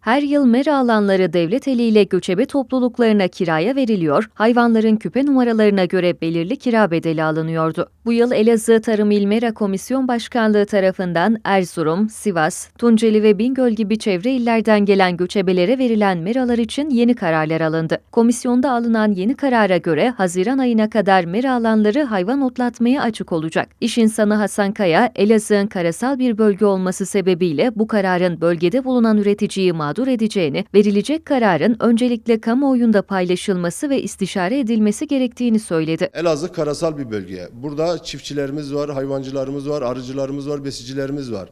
Her yıl mera alanları devlet eliyle göçebe topluluklarına kiraya veriliyor, hayvanların küpe numaralarına göre belirli kira bedeli alınıyordu. Bu yıl Elazığ Tarım İl Mera Komisyon Başkanlığı tarafından Erzurum, Sivas, Tunceli ve Bingöl gibi çevre illerden gelen göçebelere verilen meralar için yeni kararlar alındı. Komisyonda alınan yeni karara göre Haziran ayına kadar mera alanları hayvan otlatmaya açık olacak. İş insanı Hasan Kaya, Elazığ'ın karasal bir bölge olması sebebiyle bu kararın bölgede bulunan üreticiyi mağdur edeceğini, verilecek kararın öncelikle kamuoyunda paylaşılması ve istişare edilmesi gerektiğini söyledi. Elazığ karasal bir bölge. Burada çiftçilerimiz var, hayvancılarımız var, arıcılarımız var, besicilerimiz var.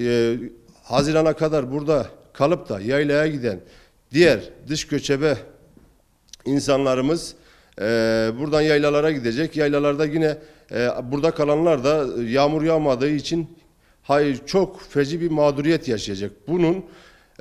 Ee, Haziran'a kadar burada kalıp da yaylaya giden diğer dış göçebe insanlarımız e, buradan yaylalara gidecek. Yaylalarda yine e, burada kalanlar da yağmur yağmadığı için hayır çok feci bir mağduriyet yaşayacak. Bunun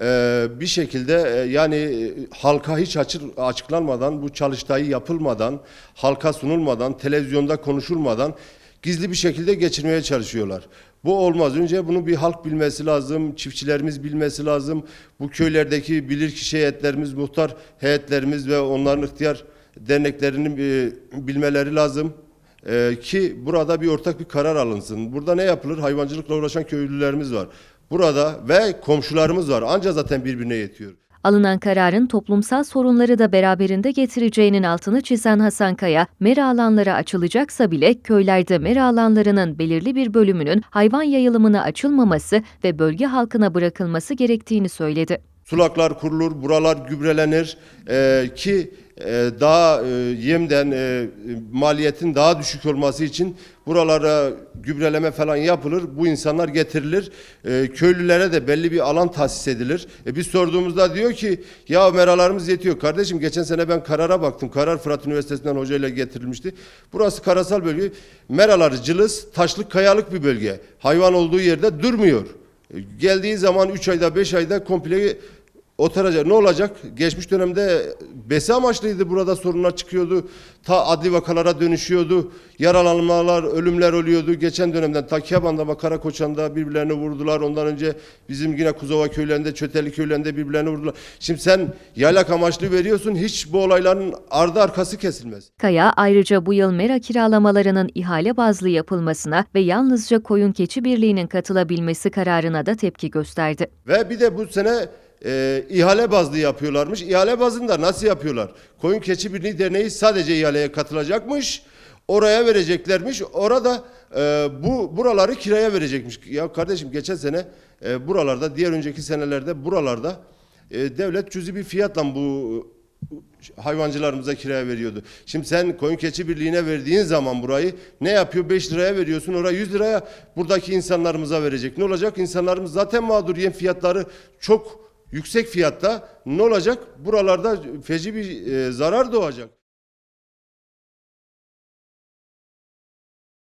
e, bir şekilde e, yani e, halka hiç açık, açıklanmadan, bu çalıştayı yapılmadan, halka sunulmadan, televizyonda konuşulmadan gizli bir şekilde geçirmeye çalışıyorlar. Bu olmaz. Önce bunu bir halk bilmesi lazım, çiftçilerimiz bilmesi lazım. Bu köylerdeki bilirkişi heyetlerimiz, muhtar heyetlerimiz ve onların ihtiyar derneklerinin e, bilmeleri lazım. Ee, ki burada bir ortak bir karar alınsın. Burada ne yapılır? Hayvancılıkla uğraşan köylülerimiz var. Burada ve komşularımız var. Anca zaten birbirine yetiyor. Alınan kararın toplumsal sorunları da beraberinde getireceğinin altını çizen Hasan Kaya, mera alanları açılacaksa bile köylerde mera alanlarının belirli bir bölümünün hayvan yayılımına açılmaması ve bölge halkına bırakılması gerektiğini söyledi. Sulaklar kurulur, buralar gübrelenir Ee, ki e, daha e, yemden e, maliyetin daha düşük olması için buralara gübreleme falan yapılır. Bu insanlar getirilir. E, köylülere de belli bir alan tahsis edilir. E, biz sorduğumuzda diyor ki ya meralarımız yetiyor. Kardeşim geçen sene ben karara baktım. Karar Fırat Üniversitesi'nden hocayla getirilmişti. Burası karasal bölge. Meraları cılız, taşlık, kayalık bir bölge. Hayvan olduğu yerde durmuyor. E, Geldiği zaman 3 ayda 5 ayda komple oturacak. Ne olacak? Geçmiş dönemde besi amaçlıydı burada sorunlar çıkıyordu. Ta adli vakalara dönüşüyordu. Yaralanmalar, ölümler oluyordu. Geçen dönemden ta Keban'da ve Karakoçan'da birbirlerini vurdular. Ondan önce bizim yine Kuzova köylerinde, Çöteli köylerinde birbirlerini vurdular. Şimdi sen yaylak amaçlı veriyorsun. Hiç bu olayların ardı arkası kesilmez. Kaya ayrıca bu yıl mera kiralamalarının ihale bazlı yapılmasına ve yalnızca koyun keçi birliğinin katılabilmesi kararına da tepki gösterdi. Ve bir de bu sene e, ihale bazlı yapıyorlarmış. İhale bazında nasıl yapıyorlar? Koyun Keçi Birliği Derneği sadece ihaleye katılacakmış. Oraya vereceklermiş. Orada e, bu buraları kiraya verecekmiş. Ya kardeşim geçen sene e, buralarda diğer önceki senelerde buralarda e, devlet cüzi bir fiyatla bu hayvancılarımıza kiraya veriyordu. Şimdi sen koyun keçi birliğine verdiğin zaman burayı ne yapıyor? 5 liraya veriyorsun. Oraya 100 liraya buradaki insanlarımıza verecek. Ne olacak? İnsanlarımız zaten mağdur. Yem fiyatları çok yüksek fiyatta. Ne olacak? Buralarda feci bir e, zarar doğacak.